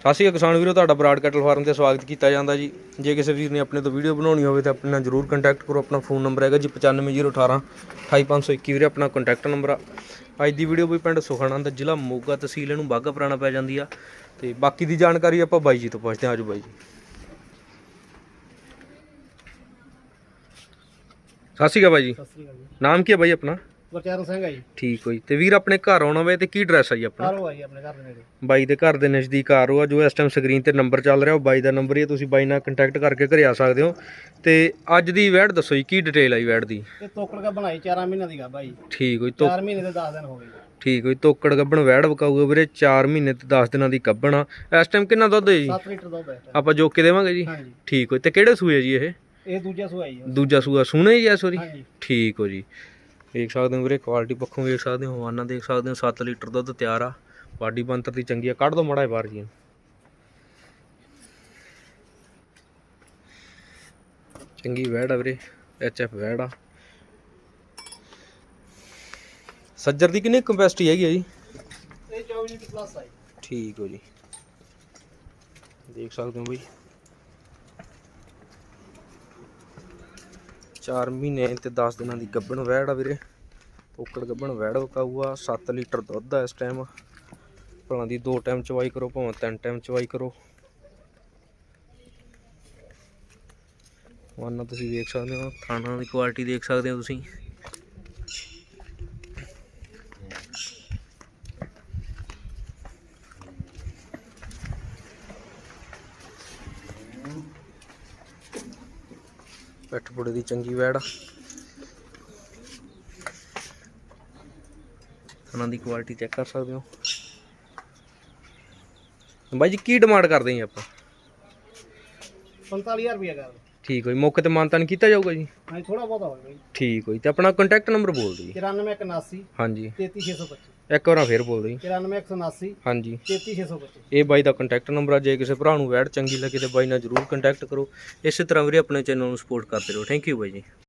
ਸਤਿ ਸ਼੍ਰੀ ਅਕਾਲ ਕਿਸਾਨ ਵੀਰੋ ਤੁਹਾਡਾ ਬਰਾਡ ਕੈਟਲ ਫਾਰਮ ਤੇ ਸਵਾਗਤ ਕੀਤਾ ਜਾਂਦਾ ਜੀ। ਜੇ ਕਿਸੇ ਵੀਰ ਨੇ ਆਪਣੇ ਤੋਂ ਵੀਡੀਓ ਬਣਾਉਣੀ ਹੋਵੇ ਤਾਂ ਆਪਣੇ ਨਾਲ ਜਰੂਰ ਕੰਟੈਕਟ ਕਰੋ। ਆਪਣਾ ਫੋਨ ਨੰਬਰ ਹੈਗਾ ਜੀ 95018 28521 ਵੀਰੇ ਆਪਣਾ ਕੰਟੈਕਟ ਨੰਬਰ ਆ। ਅੱਜ ਦੀ ਵੀਡੀਓ ਵੀ ਪਿੰਡ ਸੁਖਾਣਾ ਦਾ ਜ਼ਿਲ੍ਹਾ ਮੋਗਾ ਤਹਿਸੀਲ ਇਹਨੂੰ ਬਾਗਾ ਪੁਰਾਣਾ ਪੈ ਜਾਂਦੀ ਆ। ਤੇ ਬਾਕੀ ਦੀ ਜਾਣਕਾਰੀ ਆਪਾਂ ਬਾਈ ਜੀ ਤੋਂ ਪੁੱਛਦੇ ਹਾਂ। ਆਜੋ ਬਾਈ ਜੀ। ਸਤਿ ਸ਼੍ਰੀ ਅਕਾਲ ਬਾਈ ਜੀ। ਨਾਮ ਕੀ ਹੈ ਬਾਈ ਆਪਣਾ? ਗੁਰਚਰਨ ਸਿੰਘ ਆ ਜੀ। ਠੀਕ ਹੋਈ। ਤੇ ਵੀਰ ਆਪਣੇ ਘਰ ਆਉਣਾ ਵੇ ਤੇ ਕੀ ਐਡਰੈਸ ਆ ਜੀ ਆਪਣਾ? ਘਰੋਂ ਆਈ ਆਪਣੇ ਘਰ ਦੇ ਨੇੜੇ। ਬਾਈ ਦੇ ਘਰ ਦੇ ਨਜ਼ਦੀਕ ਆ ਰੋ ਆ ਜੋ ਇਸ ਟਾਈਮ ਸਕਰੀਨ ਤੇ ਨੰਬਰ ਚੱਲ ਰਿਹਾ ਉਹ ਬਾਈ ਦਾ ਨੰਬਰ ਹੀ ਹੈ ਤੁਸੀਂ ਬਾਈ ਨਾਲ ਕੰਟੈਕਟ ਕਰਕੇ ਘਰੇ ਆ ਸਕਦੇ ਹੋ। ਤੇ ਅੱਜ ਦੀ ਵੈੜ ਦੱਸੋ ਜੀ ਕੀ ਡਿਟੇਲ ਆਈ ਵੈੜ ਦੀ? ਇਹ ਤੋਕੜ ਕਾ ਬਣਾਈ 4 ਮਹੀਨਿਆਂ ਦੀ ਗੱਭਾ ਜੀ। ਠੀਕ ਹੋਈ ਤੋ 4 ਮਹੀਨੇ ਦੇ 10 ਦਿਨ ਹੋ ਗਏ ਜੀ। ਠੀਕ ਹੋਈ ਤੋਕੜ ਗੱਬਣ ਵੈੜ ਵਕਾਊਗਾ ਵੀਰੇ 4 ਮਹੀਨੇ ਤੇ 10 ਦਿਨਾਂ ਦੀ ਗੱਬਣ ਆ। ਇਸ ਟਾਈਮ ਕਿੰਨਾ ਦੁੱਧ ਹੈ ਜੀ? 7 ਲੀਟਰ ਦੁੱਧ ਹੈ। ਆਪਾਂ ਜੋ ਕੇ ਦੇਵਾਂਗੇ ਜੀ? ਹਾਂਜੀ। ਠੀਕ ਹੋਈ ਤੇ ਕਿਹੜੇ ਸੂਏ ਜੀ ਇਹ? ਇਹ ਦੂਜਾ ਸੁਆਈ ਜੀ। ਦੂਜਾ ਸੂਆ ਸੂਣੇ ਜੀ ਇਸ ਵਾਰੀ ਹਾਂਜੀ। ਠੀਕ ਹੋ ਜੀ। ਦੇਖ ਸਕਦੇ ਹੋ ਵੀਰੇ ਕੁਆਲਿਟੀ ਪੱਖੋਂ ਵੇਖ ਸਕਦੇ ਹੋ ਹਵਾਨਾ ਦੇਖ ਸਕਦੇ ਹੋ 7 ਲੀਟਰ ਦੁੱਧ ਤਿਆਰ ਆ। ਬਾਡੀ ਬੰਤਰ ਦੀ ਚੰਗੀ ਆ ਕੱਢ ਦੋ ਮੜਾ ਬਾਹਰ ਜੀ ਚੰਗੀ ਵੈੜ ਆ ਵੀਰੇ ਐਚ ਐਫ ਵੈੜ ਆ। ਸੱਜਰ ਦੀ ਕਿੰਨੀ ਕੰਪੈਸਿਟੀ ਹੈਗੀ ਆ ਜੀ? ਇਹ 24 ਲੀਟਰ ਪਲੱਸ ਆਈ ਠੀਕ ਹੋ ਜੀ। ਦੇਖ ਸਕਦੇ ਹੋ ਬਈ। 4 ਮਹੀਨੇ ਤੇ 10 ਦਿਨਾਂ ਦੀ ਗੱਭਣ ਵੈੜ ਆ ਵੀਰੇ। ਟੋਕੜ ਗੱਭਣ ਵੈੜ ਵਕਾਊਆ 7 ਲੀਟਰ ਦੁੱਧ ਆ ਇਸ ਟਾਈਮ ਭਲਾਂ ਦੀ ਦੋ ਟਾਈਮ ਚਵਾਈ ਕਰੋ, ਭਾਵੇਂ ਤਿੰਨ ਟਾਈਮ ਚਵਾਈ ਕਰੋ। ਵਾਨਾ ਤੁਸੀਂ ਦੇਖ ਸਕਦੇ ਹੋ ਥਾਣਾ ਦੀ ਕੁਆਲਿਟੀ ਦੇਖ ਸਕਦੇ ਹੋ ਤੁਸੀਂ। ਪੈਠ ਪੁੜੇ ਦੀ ਚੰਗੀ ਵੈੜ। ਥਾਣਾ ਦੀ ਕੁਆਲਿਟੀ ਚੈੱਕ ਕਰ ਸਕਦੇ ਹੋ। ਬਾਈ ਜੀ ਕੀ ਡਿਮਾਂਡ ਕਰਦੇ ਜੀ ਆਪਾਂ? 45000 ਰੁਪਏ ਕਰ ਠੀਕ ਹੋਈ ਮੌਕੇ ਤੇ ਮਾਨਤਾਨ ਕੀਤਾ ਜਾਊਗਾ ਜੀ? ਹਾਂਜੀ ਥੋੜਾ ਬਹੁਤਾ ਹੋਏਗਾ ਜੀ। ਠੀਕ ਹੋਈ ਤੇ ਆਪਣਾ ਕੰਟੈਕਟ ਨੰਬਰ ਬੋਲ ਦਿਓ ਜੀ। 94179 ਹਾਂਜੀ। 33625 ਇੱਕ ਵਾਰ ਫੇਰ ਬੋਲ ਦਿਓ ਜੀ। 94179 ਹਾਂਜੀ। 33625 ਇਹ ਬਾਈ ਦਾ ਕੰਟੈਕਟ ਨੰਬਰ ਆ ਜੇ ਕਿਸੇ ਭਰਾ ਨੂੰ ਵੈੜ ਚੰਗੀ ਲੱਗੇ ਤੇ ਬਾਈ ਨਾਲ ਜਰੂਰ ਕੰਟੈਕਟ ਕਰੋ। ਇਸੇ ਤਰ੍ਹਾਂ ਵੀਰੇ ਆਪਣੇ ਚੈਨਲ ਨੂੰ ਸਪੋਰਟ ਕਰਦੇ ਰਹੋ। ਥੈਂਕ ਯੂ ਬਾਈ ਜੀ।